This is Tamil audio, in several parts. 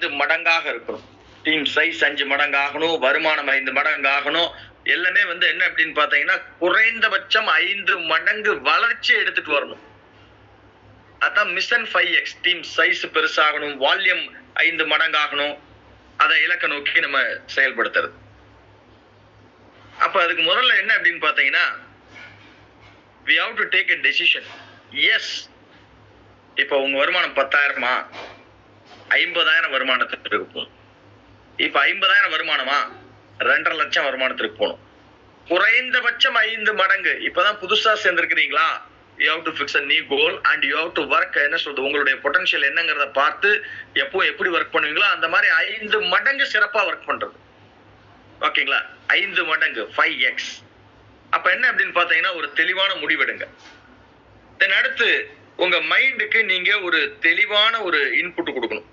ஐந்து மடங்காக இருக்கணும். டீம் சைஸ் அஞ்சு மடங்காகணும் வருமானம் ஐந்து மடங்காகணும். எல்லாமே வந்து என்ன அப்படின்னு பார்த்தீங்கன்னா குறைந்தபட்சம் ஐந்து மடங்கு வளர்ச்சி எடுத்துட்டு வரணும். அதான் mission five X team size பெருசாகணும் volume ஐந்து மடங்காகணும். அதை இலக்க நோக்கி நம்ம செயல்படுத்துறது. அப்ப அதுக்கு முதல்ல என்ன அப்படின்னு பாத்தீங்கன்னா we have to take a decision as இப்போ உங்க வருமானம் பத்தாயிரமா? ஐம்பதாயிரம் வருமானத்துக்கு இருக்கும் இப்ப ஐம்பதாயிரம் வருமானமா? ரெண்டரை லட்சம் வருமானத்திற்கு போகணும். குறைந்தபட்சம் ஐந்து மடங்கு. இப்பதான் புதுசா சேர்ந்திருக்கிறீங்களா? You have to fix a new goal and you have to work என்ன சொல்றது உங்களுடைய பொட்டன்ஷியல் என்னங்கிறத பார்த்து எப்போ எப்படி ஒர்க் பண்ணுவீங்களோ அந்த மாதிரி ஐந்து மடங்கு சிறப்பா ஒர்க் பண்றது. ஓகேங்களா? ஐந்து மடங்கு ஃபைவ் எக்ஸ் அப்ப என்ன அப்படின்னு பாத்தீங்கன்னா ஒரு தெளிவான முடிவெடுங்க. தென் அடுத்து உங்க மைண்டுக்கு நீங்க ஒரு தெளிவான ஒரு இன்புட் கொடுக்கணும்.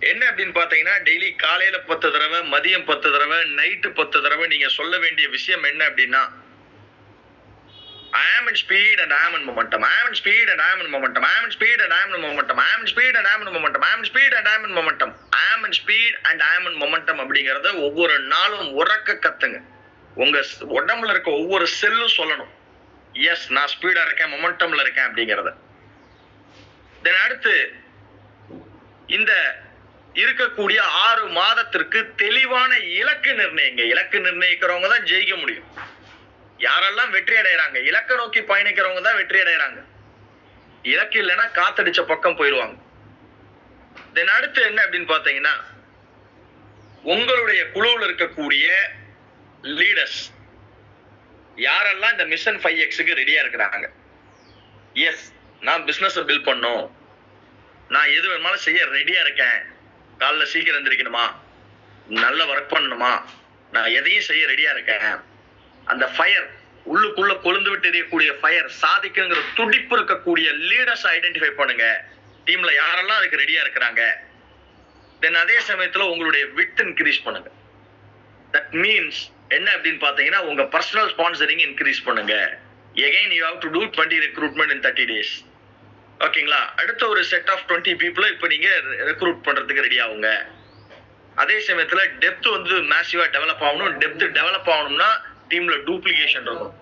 என்ன அப்படின்னு பாத்தீங்கன்னா டெய்லி காலையில பத்து தடவை மதியம் பத்து தடவை நைட்டு பத்து தடவை நீங்க சொல்ல வேண்டிய விஷயம் என்ன அப்படின்னா I am in speed and I am in momentum. I am in and and I am speed and I am momentum speed and I am in momentum. I am in அப்படிங்கறத ஒவ்வொரு நாளும் உறக்க கத்துங்க உங்க உடம்புல இருக்க ஒவ்வொரு செல்லும் சொல்லணும் எஸ் நான் ஸ்பீடா இருக்கேன் மொமெண்டம்ல இருக்கேன் அப்படிங்கறத தென் அடுத்து இந்த இருக்கக்கூடிய ஆறு மாதத்திற்கு தெளிவான இலக்கு நிர்ணயிங்க. இலக்கு நிர்ணயிக்கிறவங்க தான் ஜெயிக்க முடியும். யாரெல்லாம் வெற்றி அடைகிறாங்க இலக்கை நோக்கி பயணிக்கிறவங்க தான் வெற்றி அடைகிறாங்க இலக்கு இல்லைன்னா காத்தடிச்ச பக்கம் போயிடுவாங்க. தென் அடுத்து என்ன அப்படின்னு பார்த்தீங்கன்னா உங்களுடைய குழுவில் இருக்கக்கூடிய லீடர்ஸ் யாரெல்லாம் இந்த மிஷன் ஃபைவ் எக்ஸுக்கு ரெடியா இருக்கிறாங்க? எஸ் நான் பிசினஸ் பில்ட் பண்ணும் நான் எது வேணுமாலும் செய்ய ரெடியா இருக்கேன். காலைல சீக்கிரம் எந்திரிக்கணுமா? நல்ல ஒர்க் பண்ணணுமா? நான் எதையும் செய்ய ரெடியா இருக்கேன். அந்த ஃபயர் உள்ளுக்குள்ள கொழுந்து விட்டு எரியக்கூடிய ஃபயர் சாதிக்குங்கிற துடிப்பு இருக்கக்கூடிய லீடர்ஸ் ஐடென்டிஃபை பண்ணுங்க. டீம்ல யாரெல்லாம் அதுக்கு ரெடியா இருக்கிறாங்க? தென் அதே சமயத்துல உங்களுடைய வித் இன்க்ரீஸ் பண்ணுங்க. தட் மீன்ஸ் என்ன அப்படின்னு பாத்தீங்கன்னா உங்க பர்சனல் ஸ்பான்சரிங் இன்க்ரீஸ் பண்ணுங்க. Again you have to do twenty recruitment in thirty days ஓகேங்களா? அடுத்த ஒரு செட் ஆஃப் டுவெண்ட்டி பீப்புளை இப்போ நீங்க ரெக்ரூட் பண்றதுக்கு ரெடி ஆகுங்க. அதே சமயத்துல டெப்த் வந்து மேசிவா டெவலப் ஆகணும். டெப்த் டெவலப் ஆகணும்னா டீம்ல டூப்ளிகேஷன் இருக்கும்.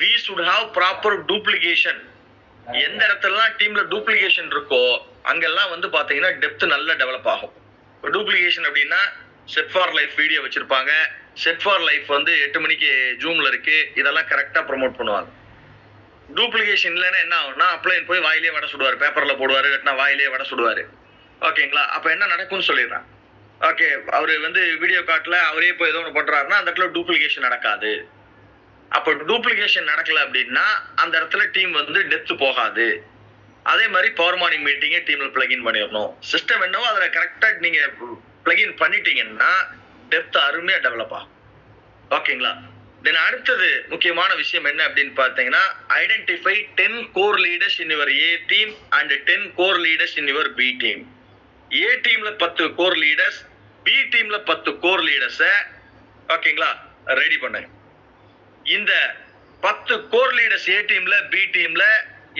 We should have proper duplication எந்த இடத்துலலாம் டீம்ல டூப்ளிகேஷன் இருக்கோ அங்கெல்லாம் வந்து பார்த்தீங்கன்னா டெப்த் நல்லா டெவலப் ஆகும். டூப்ளிகேஷன் அப்படின்னா செட் ஃபார் லைஃப் வீடியோ வச்சிருப்பாங்க. செட் ஃபார் லைஃப் வந்து எட்டு மணிக்கு ஜூம்ல இருக்கு. இதெல்லாம் கரெக்டா ப்ரோமோட் பண்ணுவாங்க. டூப்ளிகேஷன் இல்லைன்னா என்ன ஆகும்னா அப்ளைன் போய் வாயிலே வடை சுடுவார். பேப்பரில் போடுவார் கட்டினா வாயிலே வடை சுடுவார். ஓகேங்களா அப்போ என்ன நடக்கும்னு சொல்லிடுறான். ஓகே அவர் வந்து வீடியோ காட்டில் அவரே போய் ஏதோ ஒன்று பண்ணுறாருன்னா அந்த இடத்துல டூப்ளிகேஷன் நடக்காது. அப்போ டூப்ளிகேஷன் நடக்கல அப்படின்னா அந்த இடத்துல டீம் வந்து டெத்து போகாது. அதே மாதிரி பவர் மார்னிங் மீட்டிங்கை டீம்ல பிளகின் பண்ணிடணும். சிஸ்டம் என்னவோ அதில் கரெக்டாக நீங்கள் பிளகின் பண்ணிட்டீங்கன்னா டெப்த் அருமையாக டெவலப் ஆகும். ஓகேங்களா தென் அடுத்தது முக்கியமான விஷயம் என்ன அப்படின்னு பார்த்தீங்கன்னா identify ten core leaders in your A team and ten core leaders in your B team A டீம்ல பத்து கோர் லீடர்ஸ் பி டீம்ல பத்து கோர் லீடர்ஸை ஓகேங்களா? ரெடி பண்ணுங்க இந்த பத்து கோர் லீடர்ஸ் ஏ டீம்ல பி டீம்ல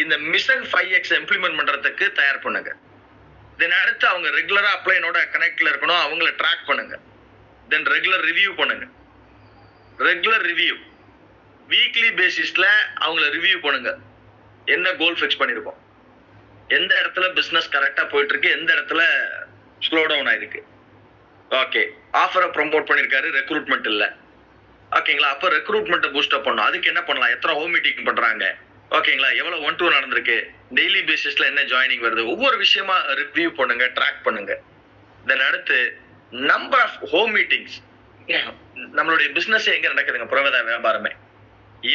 இந்த மிஷன் ஃபைவ் எக்ஸ் இம்ப்ளிமெண்ட் பண்றதுக்கு தயார் பண்ணுங்க. தென் அடுத்து அவங்க ரெகுலரா அப்ளைனோட கனெக்ட்ல இருக்கணும் அவங்கள ட்ராக் பண்ணுங்க. தென் ரெகுலர் ரிவ்யூ பண்ணுங்க. ரெகுலர் ரிவ்யூ வீக்லி பேசிஸ்ல அவங்கள ரிவ்யூ பண்ணுங்க என்ன கோல் ஃபிக்ஸ் பண்ணியிருக்கோம் எந்த இடத்துல பிஸ்னஸ் கரெக்டாக போயிட்டு இருக்கு எந்த இடத்துல ஸ்லோ டவுன் ஆயிருக்கு? ஓகே ஆஃபரை ப்ரொமோட் பண்ணியிருக்காரு ரெக்ரூட்மெண்ட் இல்லை. ஓகேங்களா அப்போ ரெக்ரூட்மெண்ட்டை பூஸ்ட் அப் பண்ணணும். அதுக்கு என்ன பண்ணலாம்? எத்தனை ஹோம் மீட்டிங் பண்ணுறாங்க ஓகேங்களா எவ்வளோ ஒன் டூ நடந்திருக்கு? டெய்லி பேசிஸில் என்ன ஜாயினிங் வருது? ஒவ்வொரு விஷயமா ரிவ்யூ பண்ணுங்க ட்ராக் பண்ணுங்க. தென் அடுத்து நம்பர் ஆஃப் ஹோம் மீட்டிங்ஸ் நம்மளுடைய பிசினஸ் எங்க நடக்குதுங்க? புறவேதா வியாபாரமே.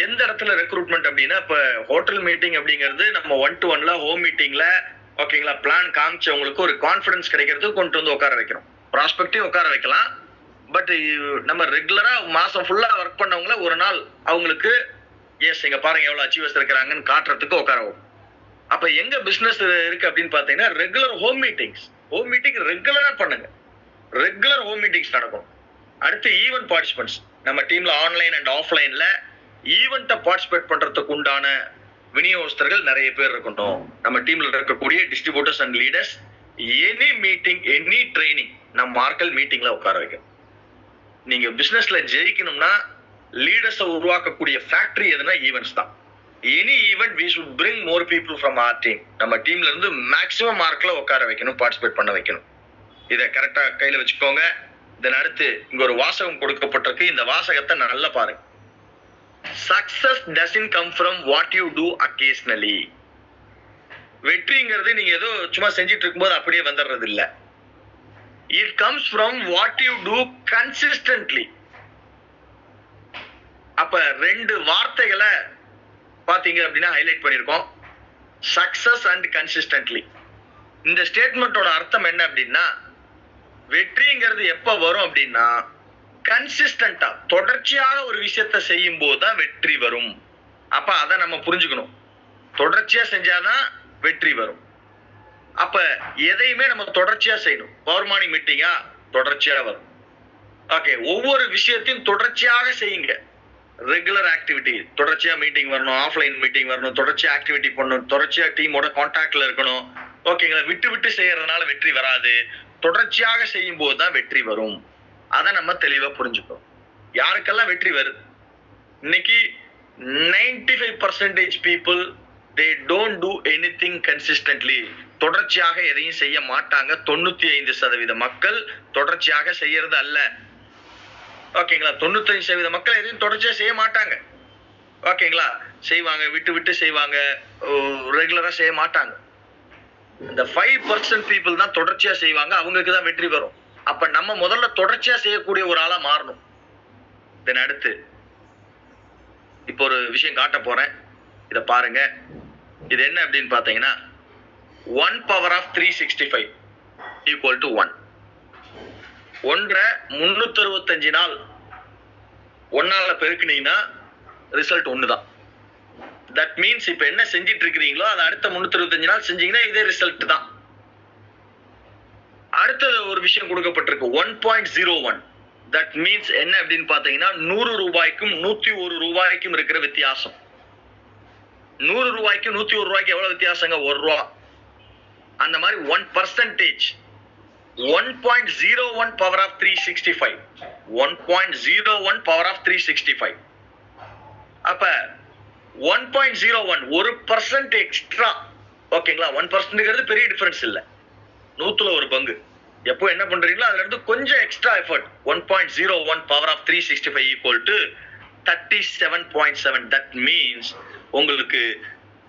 எந்த இடத்துல ரெக்ரூட்மெண்ட் அப்படின்னா இப்ப ஹோட்டல் மீட்டிங் அப்படிங்கிறது நம்ம ஒன் டு ஒன்ல ஹோம் மீட்டிங்ல ஓகேங்களா பிளான் காமிச்சவங்களுக்கு ஒரு கான்ஃபிடன்ஸ் கிடைக்கிறதுக்கு கொண்டு வந்து உட்கார வைக்கிறோம். ப்ராஸ்பெக்டையும் உட்கார வைக்கலாம். பட் நம்ம ரெகுலரா மாசம் ஃபுல்லா ஒர்க் பண்ணவங்கள ஒரு நாள் அவங்களுக்கு எஸ் இங்க பாருங்க எவ்வளவு அச்சீவர்ஸ் இருக்கிறாங்கன்னு காட்டுறதுக்கு உட்கார அப்ப எங்க பிசினஸ் இருக்கு அப்படின்னு பாத்தீங்கன்னா regular home meetings home meeting ரெகுலரா பண்ணுங்க. ரெகுலர் ஹோம் மீட்டிங்ஸ் நடக்கும். அடுத்து ஈவென்ட் பார்ட்டிசிபென்ட்ஸ் நம்ம டீம்ல ஆன்லைன் அண்ட் ஆஃப்லைன்ல ஈவெண்ட்டை பார்ட்டிசிபேட் பண்றதுக்கு உண்டான விநியோகஸ்தர்கள் நிறைய பேர் இருக்கணும் நம்ம டீம்ல இருக்கக்கூடிய distributors and leaders any meeting any training நம்ம மார்க்கல் மீட்டிங்ல உட்கார வைக்கணும். நீங்க பிசினஸ்ல ஜெயிக்கணும்னா லீடர்ஸை உருவாக்கக்கூடிய ஃபேக்டரி எதுனா ஈவெண்ட்ஸ் தான். Any event we should bring more people from our team நம்ம டீம்ல இருந்து மேக்ஸிமம் மார்க்ல உட்கார வைக்கணும் பார்ட்டிசிபேட் பண்ண வைக்கணும். இதை கரெக்டா கையில வச்சுக்கோங்க. இதன் அடுத்து இங்க ஒரு வாசகம் கொடுக்கப்பட்டிருக்கு. இந்த வாசகத்தை நல்லா பாருங்க. Success doesn't come from what you do occasionally வெற்றிங்கிறது நீங்க ஏதோ சும்மா செஞ்சிட்டு இருக்கும்போது அப்படியே வந்துடுறது இல்ல it comes from what you do consistently அப்ப ரெண்டு வார்த்தைகளை பாத்தீங்க அப்படின்னா ஹைலைட் பண்ணியிருக்கோம். சக்சஸ் அண்ட் கன்சிஸ்டன்ட்லி இந்த ஸ்டேட்மெண்ட்டோட அர்த்தம் என்ன அப்படின்னா வெற்றிங்கிறது எப்ப வரும் அப்படின்னா கன்சிஸ்டண்டா தொடர்ச்சியாக ஒரு விஷயத்த செய்யும் போது தான் வெற்றி வரும். அப்ப அதை நம்ம புரிஞ்சுக்கணும். தொடர்ச்சியா செஞ்சாதான் வெற்றி வரும். அப்ப எதையுமே நம்ம தொடர்ச்சியா செய்யணும். பவர் மார்னிங் மீட்டிங்கா தொடர்ச்சியா வரும். ஓகே ஒவ்வொரு விஷயத்தையும் தொடர்ச்சியாக செய்யுங்க. ரெகுலர் ஆக்டிவிட்டி தொடர்ச்சியா மீட்டிங் வரணும் ஆஃப்லைன் மீட்டிங் வரணும் தொடர்ச்சியா ஆக்டிவிட்டி பண்ணணும் தொடர்ச்சியா டீமோட கான்டாக்ட்ல இருக்கணும். ஓகேங்களா விட்டு விட்டு செய்யறதுனால வெற்றி வராது. தொடர்ச்சியாக செய்யும் போது தான் வெற்றி வரும். அதை நம்ம தெளிவா புரிஞ்சுக்கணும். யாருக்கெல்லாம் வெற்றி வருது இன்னைக்கு ninety five percentage people they don't do anything consistently தொடர்ச்சியாக எதையும் செய்ய மாட்டாங்க. தொண்ணூத்தி ஐந்து சதவீத மக்கள் தொடர்ச்சியாக செய்யறது அல்ல. ஓகேங்களா? தொண்ணூத்தஞ்சு சதவீத மக்கள் எதையும் தொடர்ச்சியா செய்ய மாட்டாங்க. ஓகேங்களா? செய்வாங்க விட்டு விட்டு செய்வாங்க ரெகுலரா செய்ய மாட்டாங்க. இந்த ஃபைவ் பர்சன்ட் பீப்புள் தான் தொடர்ச்சியா செய்வாங்க. அவங்களுக்கு தான் வெற்றி வரும். அப்ப நம்ம முதல்ல தொடர்ச்சியா செய்யக்கூடிய ஒரு ஆளா மாறணும். தென் அடுத்து இப்போ ஒரு விஷயம் காட்ட போறேன். இத பாருங்க. இது என்ன அப்படின்னு பாத்தீங்கன்னா one power of three sixty five equal to one ஒன்றை முன்னூத்தி அறுபத்தஞ்சு நாள் ஒன்னால பெருக்குனீங்கன்னா ரிசல்ட் ஒன்று தான் தட் மீன்ஸ் இப்போ என்ன செஞ்சிட்டு இருக்கிறீங்களோ அதை அடுத்த முன்னூத்தி அறுபத்தஞ்சு நாள் செஞ்சீங்கன்னா இதே ரிசல்ட் தான். அடுத்தது ஒரு விஷயம் கொடுக்கப்பட்டிருக்கு. One point zero one that means என்ன அப்படின்னு பாத்தீங்கன்னா நூறு ரூபாய்க்கும் நூத்தி ஒரு ரூபாய்க்கும் இருக்கிற வித்தியாசம். நூறு ரூபாய்க்கும் நூத்தி ஒரு ரூபாய்க்கு எவ்வளவு வித்தியாசங்க? ஒரு ரூபா. அந்த மாதிரி one percentage one point zero one power of three sixty five one point zero one power of three sixty five அப்ப ஒன் பாயிண்ட் ஜீரோ ஒன் ஒரு பர்சன்ட் எக்ஸ்ட்ரா ஓகேங்களா ஒன் பர்சன்ட்ங்கிறது பெரிய டிஃபரன்ஸ் இல்லை. நூத்துல ஒரு பங்கு. எப்போ என்ன பண்றீங்களோ அதுல இருந்து கொஞ்சம் extra effort one point zero one power of three sixty five equal to thirty seven point seven that means உங்களுக்கு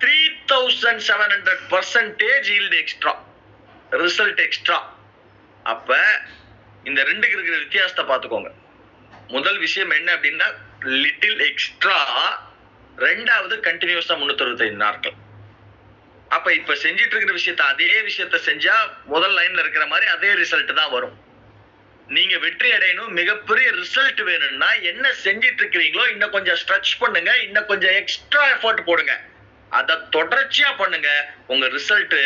three thousand seven hundred percentage yield extra result extra அப்ப இந்த ரெண்டுக்கு இருக்கிற வித்தியாசத்தை பார்த்துக்கோங்க. முதல் விஷயம் என்ன அப்படின்னா லிட்டில் எக்ஸ்ட்ரா ரெண்டாவது கண்டினியூஸா முன்னூத்தி அறுபத்தைந்து நாட்கள். அப்ப இப்ப செஞ்சிட்டு இருக்கிற விஷயத்த அதே விஷயத்த செஞ்சா முதல் லைன்ல இருக்கிற மாதிரி அதே ரிசல்ட் தான் வரும். நீங்க வெற்றி அடையணும் மிகப்பெரிய ரிசல்ட் வேணும்னா என்ன செஞ்சிட்டு இருக்கிறீங்களோ இன்னும் கொஞ்சம் ஸ்ட்ரெச் பண்ணுங்க இன்னும் கொஞ்சம் எக்ஸ்ட்ரா எஃபர்ட் போடுங்க. அதை தொடர்ச்சியா பண்ணுங்க உங்க ரிசல்ட்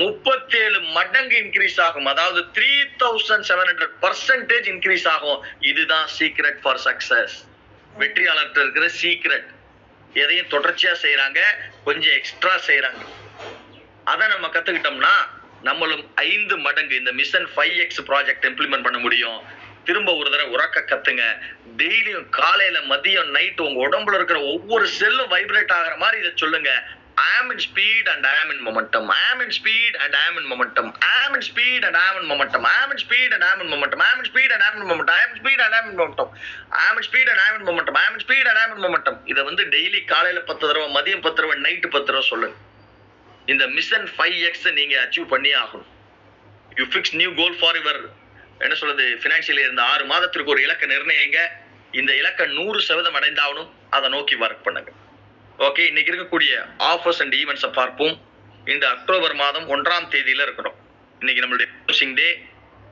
முப்பத்தேழு மடங்கு இன்க்ரீஸ் ஆகும். அதாவது three thousand seven hundred percentage increase ஆகும். இதுதான் சீக்ரெட் ஃபார் சக்சஸ் வெற்றியாளர்கிட்ட இருக்கிற சீக்ரெட் எதையும் தொடர்ச்சியா செய்யறாங்க கொஞ்சம் எக்ஸ்ட்ரா செய்யறாங்க அதை நம்ம கத்துக்கிட்டோம்னா நம்மளும் ஐந்து மடங்கு இந்த mission five X project implement பண்ண முடியும். திரும்ப ஒரு தடவை உறக்க கத்துங்க. டெய்லியும் காலையில மதியம் நைட் உங்க உடம்புல இருக்கிற ஒவ்வொரு செல்லும் வைப்ரேட் ஆகிற மாதிரி இதை சொல்லுங்க. I'm in speed and I'm in momentum I'm speed and I'm in momentum I'm speed and I'm in momentum I'm speed and I'm in momentum I'm speed and I'm in momentum I'm speed and I'm momentum I'm speed and I'm momentum I'm speed and I'm momentum இதை வந்து டெய்லி காலையில் பத்து தடவை மதியம் பத்து தடவை நைட்டு பத்து தடவை சொல்லுங்க. இந்த மிஷன் ஃபைவ் எக்ஸ் நீங்க அச்சீவ் பண்ணியே ஆகணும். You fix new goal for your என்ன சொல்றது? பினான்சியல் இருந்த ஆறு மாதத்திற்கு ஒரு இலக்கை நிர்ணயங்க. இந்த இலக்கை நூறு சதவீதம் அடைந்தாகணும். அதை நோக்கி ஒர்க் பண்ணுங்க. ஓகே இன்னைக்கு இருக்கக்கூடிய ஆஃபர்ஸ் அண்ட் ஈவெண்ட்ஸை பார்ப்போம். இந்த அக்டோபர் மாதம் ஒன்றாம் தேதியில் இருக்கிறோம் இன்னைக்கு நம்மளுடைய க்ளோசிங் டே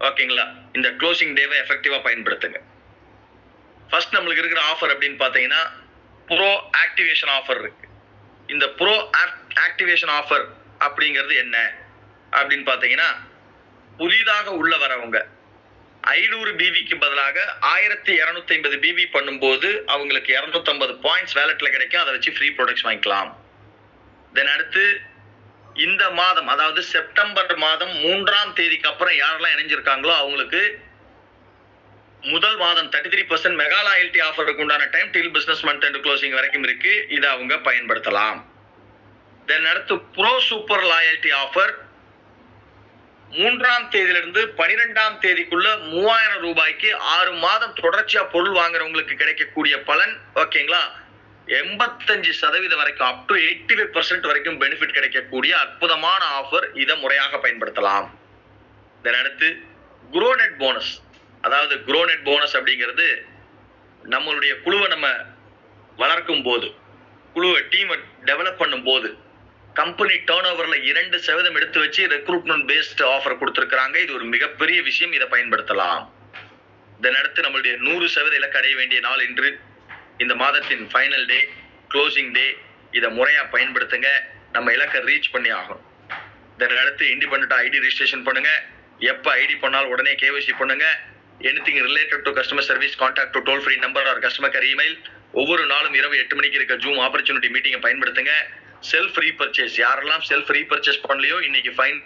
ஓகேங்களா இந்த க்ளோசிங் டேவை எஃபெக்டிவாக பயன்படுத்துங்க. ஃபர்ஸ்ட் நம்மளுக்கு இருக்கிற ஆஃபர் அப்படின்னு பார்த்தீங்கன்னா ப்ரோ ஆக்டிவேஷன் ஆஃபர் இருக்கு. இந்த ப்ரோ ஆக்டிவேஷன் ஆஃபர் அப்படிங்கிறது என்ன? அப்படின்னு பார்த்தீங்கன்னா புதிதாக உள்ள வரவங்க ஐநூறு பிபிக்கு பதிலாக ஆயிரத்தி இரநூத்தி ஐம்பது பிபி பண்ணும்போது அவங்களுக்கு இரநூத்தம்பது பாயிண்ட்ஸ் வேலெட்ல கிடைக்கும். அதை வச்சு ஃப்ரீ ப்ராடக்ட்ஸ் வாங்கிக்கலாம். தென் அடுத்து இந்த மாதம் அதாவது செப்டம்பர் மாதம் மூன்றாம் தேதிக்கு அப்புறம் யாரெல்லாம் இணைஞ்சிருக்காங்களோ அவங்களுக்கு முதல் மாதம் thirty three percent mega loyalty ஆஃபருக்கு உண்டான time till business month and closing வரைக்கும் இருக்கு. இதை அவங்க பயன்படுத்தலாம். தென் அடுத்து ப்ரோ சூப்பர் லாயல்ட்டி ஆஃபர் மூன்றாம் தேதியிலிருந்து பனிரெண்டாம் தேதிக்குள்ள மூவாயிரம் ரூபாய்க்கு ஆறு மாதம் தொடர்ச்சியா பொருள் வாங்குறவங்களுக்கு கிடைக்கக்கூடிய பலன் ஓகேங்களா எண்பத்தஞ்சு சதவீதம் வரைக்கும் up to eighty five percent வரைக்கும் பெனிஃபிட் கிடைக்கக்கூடிய அற்புதமான ஆஃபர் இதை முறையாக பயன்படுத்தலாம். தென் அடுத்து குரோநெட் போனஸ் அதாவது குரோநெட் போனஸ் அப்படிங்கிறது நம்மளுடைய குழுவை நம்ம வளர்க்கும் போது குழுவை டீமை டெவலப் பண்ணும் போது கம்பெனி டேர்ன் ஓவர்ல இரண்டு சதவீதம் எடுத்து வச்சு ரெக்ரூட்மெண்ட் பேஸ்ட் ஆஃபர் கொடுத்துருக்காங்க இது ஒரு மிகப்பெரிய விஷயம். இதை பயன்படுத்தலாம். இதனடுத்து நம்மளுடைய நூறு சதவீத இலக்கு அடைய வேண்டிய நாள் இன்று இந்த மாதத்தின் ஃபைனல் டே க்ளோசிங் டே இதை முறையாக பயன்படுத்துங்க. நம்ம இலக்கை ரீச் பண்ணி ஆகணும். இதனடுத்து இண்டிபெண்ட் ஐடி ரிஜிஸ்ட்ரேஷன் பண்ணுங்க. எப்போ ஐடி பண்ணாலும் உடனே கேவைசி பண்ணுங்க. Anything related to customer service contact to toll free number or customer care email ஒவ்வொரு நாளும் இரவு எட்டு மணிக்கு இருக்க ஜூம் ஆப்பர்ச்சுனிட்டி மீட்டிங்கை பயன்படுத்துங்க. செல்ஃப் ரீபர்ச்சேஸ் யாரெல்லாம் செல்ஃப் ரீபர்ச்சேஸ் பண்ணலையோ இன்னைக்கு ஃபைன்